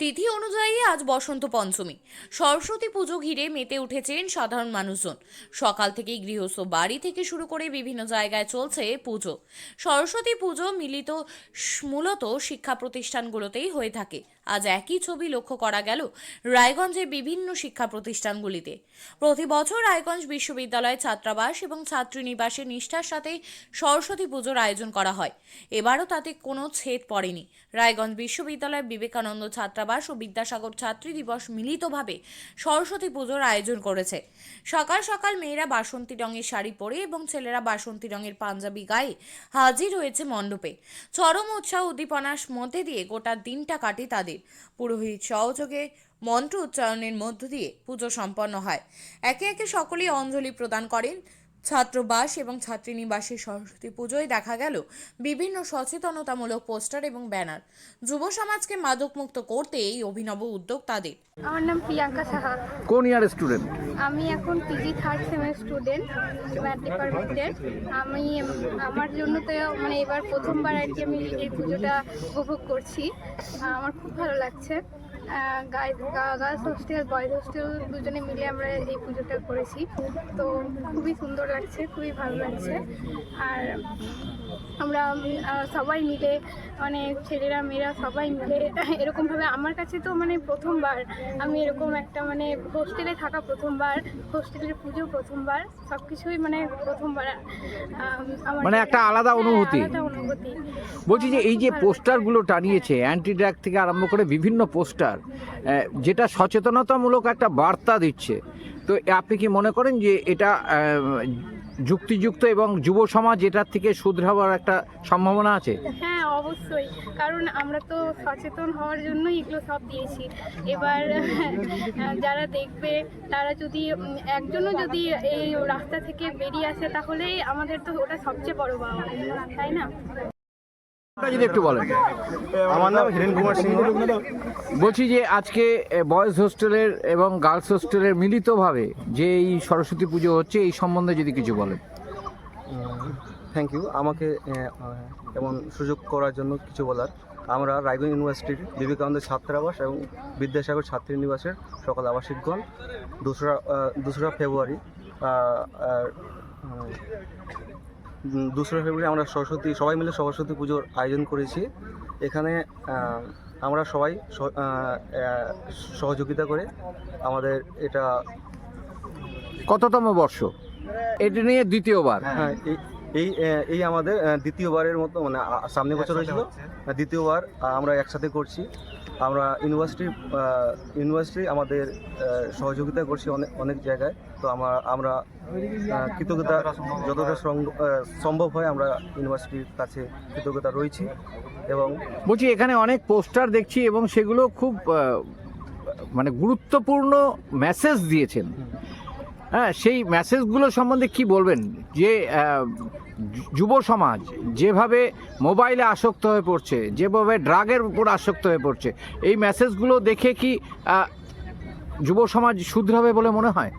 তিথি অনুযায়ী আজ বসন্ত পঞ্চমী। সরস্বতী পুজো ঘিরে মেতে উঠেছেন সাধারণ মানুষজন। সকাল থেকেই গৃহস্থ বাড়ি থেকে শুরু করে বিভিন্ন জায়গায় চলছে পুজো। সরস্বতী পুজো মিলিত মূলত শিক্ষা প্রতিষ্ঠানগুলোতেই হয়ে থাকে। আজ একই ছবি লক্ষ্য করা গেল রায়গঞ্জের বিভিন্ন শিক্ষা প্রতিষ্ঠানগুলিতে। প্রতি বছর রায়গঞ্জ বিশ্ববিদ্যালয় ছাত্রাবাস এবং ছাত্রীনিবাসে নিষ্ঠার সাথে সরস্বতী পুজোর আয়োজন করা হয়। এবারও তাতে কোনো ছেদ পড়েনি। রায়গঞ্জ বিশ্ববিদ্যালয়ের বিবেকানন্দ ছাত্রাবাস ও বিদ্যাসাগর ছাত্রী দিবস মিলিতভাবে সরস্বতী পুজোর আয়োজন করেছে। সকাল সকাল মেয়েরা বাসন্তী রঙের শাড়ি পরে এবং ছেলেরা বাসন্তী রঙের পাঞ্জাবি গায়ে হাজির হয়েছে মণ্ডপে। চরম উৎসাহ উদ্দীপনার মধ্যে দিয়ে গোটা দিনটা কাটে তাদের। পুরোহিত সহযোগে মন্ত্র উচ্চারণের মধ্য দিয়ে পুজো সম্পন্ন হয়। একে একে সকলেই অঞ্জলি প্রদান করেন। ছাত্রবাস এবং ছাত্রীনিবাসে সরস্বতী পুজোয় দেখা গেল বিভিন্ন সচেতনতামূলক পোস্টার এবং ব্যানার। যুব সমাজকে মাদকমুক্ত করতে এই অভিনব উদ্যোগ তাদের। আমার নাম প্রিয়াঙ্কা সাহা। কোন ইয়ার স্টুডেন্ট আমি এখন পিজি থার্ড সেমের স্টুডেন্ট ম্যাথ ডিপার্টমেন্টের আমি আমার জন্য তো মানে এবার প্রথমবার আর কি আমি এই পুজোটা উপভোগ করছি। আমার খুব ভালো লাগছে। গার্লস হোস্টেল বয়েজ হোস্টেল দুজনে মিলে আমরা এই পুজোটা করেছি। তো খুবই সুন্দর লাগছে খুবই ভালো লাগছে। আর আমরা সবাই মিলে মানে ছেলেরা মেয়েরা সবাই মিলে এরকমভাবে আমার কাছে তো মানে প্রথমবার। আমি এরকম একটা মানে হোস্টেলে থাকা প্রথমবার হোস্টেলের পুজো প্রথমবার সব কিছুই মানে প্রথমবার মানে একটা আলাদা হ্যাঁ, অনুভূতি। আলাদা অনুভূতি। বলছি যে এই যে পোস্টারগুলো টানিয়েছে অ্যান্টি ড্রাগ থেকে আরম্ভ করে বিভিন্ন পোস্টার যেটা সচেতনতামূলক একটা বার্তা দিচ্ছে। তো আপনি কি মনে করেন যে এটা যুক্তিযুক্ত এবং যুব সমাজ এটার থেকে শুধরাবার একটা সম্ভাবনা আছে? হ্যাঁ অবশ্যই। কারণ আমরা তো সচেতন হওয়ার জন্যই এগুলো সব দিয়েছি। এবার যারা দেখবে, তারা যদি, একজনও যদি এই রাস্তা থেকে বেরিয়ে আসে, তাহলেই আমাদের তো ওটা সবচেয়ে বড় পাওয়া তাই না? যদি একটু বলেন। আমার নাম হিরেন কুমার সিংহ। বলছি যে আজকে বয়েজ হোস্টেলের এবং গার্লস হোস্টেলের মিলিতভাবে যে এই সরস্বতী পুজো হচ্ছে এই সম্বন্ধে যদি কিছু বলেন। থ্যাংক ইউ আমাকে এমন সুযোগ করার জন্য কিছু বলার। আমরা রায়গঞ্জ ইউনিভার্সিটির বিবেকানন্দ ছাত্রাবাস এবং বিদ্যাসাগর ছাত্রী নিবাসের সকল আবাসিকগণ দোসরা দোসরা ফেব্রুয়ারি দোসরা ফেব্রুয়ারি আমরা সরস্বতী সবাই মিলে সরস্বতী পুজোর আয়োজন করেছি। এখানে আমরা সবাই সহযোগিতা করে আমাদের এটা কততম বর্ষ? এটা নিয়ে দ্বিতীয়বার। হ্যাঁ এই এই এই আমাদের দ্বিতীয়বারের মতো মানে আ- সামনে বছর হয়েছিল। দ্বিতীয়বার আমরা একসাথে করছি। আমরা ইউনিভার্সিটি ইউনিভার্সিটি আমাদের সহযোগিতা করছি অনেক অনেক জায়গায়। তো আমরা আমরা কৃতজ্ঞতা যতটা সম্ভব হয় আমরা ইউনিভার্সিটির কাছে কৃতজ্ঞতা রয়েছি এবং বলছি, এখানে অনেক পোস্টার দেখছি এবং সেগুলো খুব মানে গুরুত্বপূর্ণ মেসেজ দিয়েছেন। হ্যাঁ সেই মেসেজগুলো সম্বন্ধে কি বলবেন যে যুব সমাজ যেভাবে মোবাইলে আসক্ত হয়ে পড়ছে যেভাবে ড্রাগের উপর আসক্ত হয়ে পড়ছে এই মেসেজগুলো দেখে কি যুব সমাজ শুধরাবে বলে মনে হয়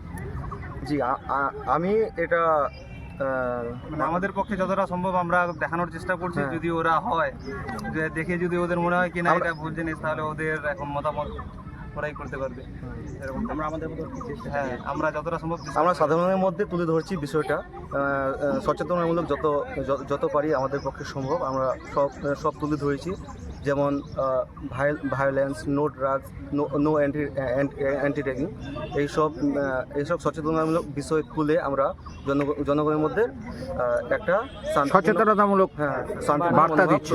জি আমি এটা মানে আমাদের পক্ষে যতটা সম্ভব আমরা দেখানোর চেষ্টা করছি হ্যাঁ। যদি ওরা হয় যে দেখে যদি ওদের মনে হয় কি না এটা ভুল জিনিস তাহলে ওদের এখন মতামত ওরাই করতে পারবে। এরকম আমরা আমাদের হ্যাঁ আমরা যতটা সম্ভব আমরা সাধারণের মধ্যে তুলে ধরছি বিষয়টা। সচেতনতামূলক যত য- যত পারি আমাদের পক্ষে সম্ভব আমরা সব সব তুলে ধরেছি। যেমন violence no drugs no anti anti tagging এইসব এইসব সচেতনতামূলক বিষয় তুলে আমরা জনগ- জনগণের মধ্যে একটা সচেতনতামূলক হ্যাঁ বার্তা ধরেছি।